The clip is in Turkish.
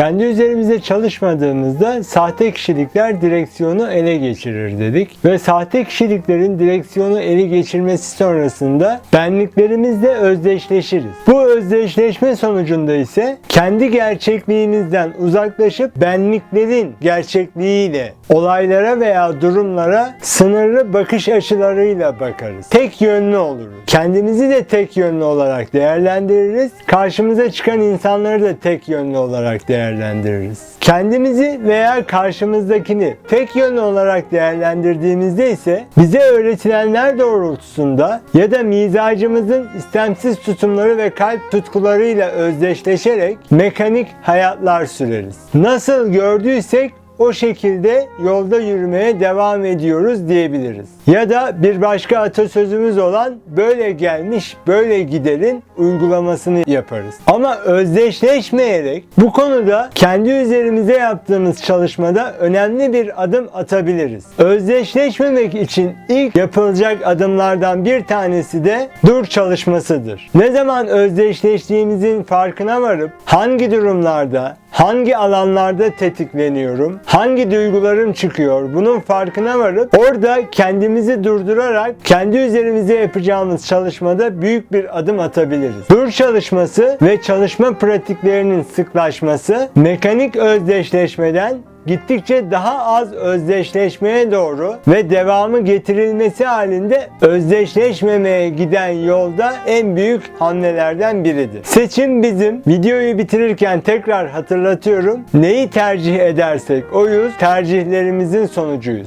Kendi üzerimize çalışmadığımızda sahte kişilikler direksiyonu ele geçirir dedik. Ve sahte kişiliklerin direksiyonu ele geçirmesi sonrasında benliklerimizle özdeşleşiriz. Bu özdeşleşme sonucunda ise kendi gerçekliğimizden uzaklaşıp benliklerin gerçekliğiyle olaylara veya durumlara sınırlı bakış açılarıyla bakarız. Tek yönlü oluruz. Kendimizi de tek yönlü olarak değerlendiririz. Karşımıza çıkan insanları da tek yönlü olarak değerlendiririz. Kendimizi veya karşımızdakini tek yönlü olarak değerlendirdiğimizde ise bize öğretilenler doğrultusunda ya da mizacımızın istemsiz tutumları ve kalp tutkularıyla özdeşleşerek mekanik hayatlar süreriz. Nasıl gördüysek o şekilde yolda yürümeye devam ediyoruz diyebiliriz. Ya da bir başka atasözümüz olan böyle gelmiş böyle giderin uygulamasını yaparız. Ama özdeşleşmeyerek bu konuda kendi üzerimize yaptığımız çalışmada önemli bir adım atabiliriz. Özdeşleşmemek için ilk yapılacak adımlardan bir tanesi de dur çalışmasıdır. Ne zaman özdeşleştiğimizin farkına varıp hangi durumlarda hangi alanlarda tetikleniyorum, hangi duygularım çıkıyor bunun farkına varıp orada kendimizi durdurarak kendi üzerimize yapacağımız çalışmada büyük bir adım atabiliriz. Dur çalışması ve çalışma pratiklerinin sıklaşması mekanik özdeşleşmeden gittikçe daha az özdeşleşmeye doğru ve devamı getirilmesi halinde özdeşleşmemeye giden yolda en büyük hamlelerden biridir. Seçim bizim. Videoyu bitirirken tekrar hatırlatıyorum. Neyi tercih edersek oyuz, tercihlerimizin sonucuyuz.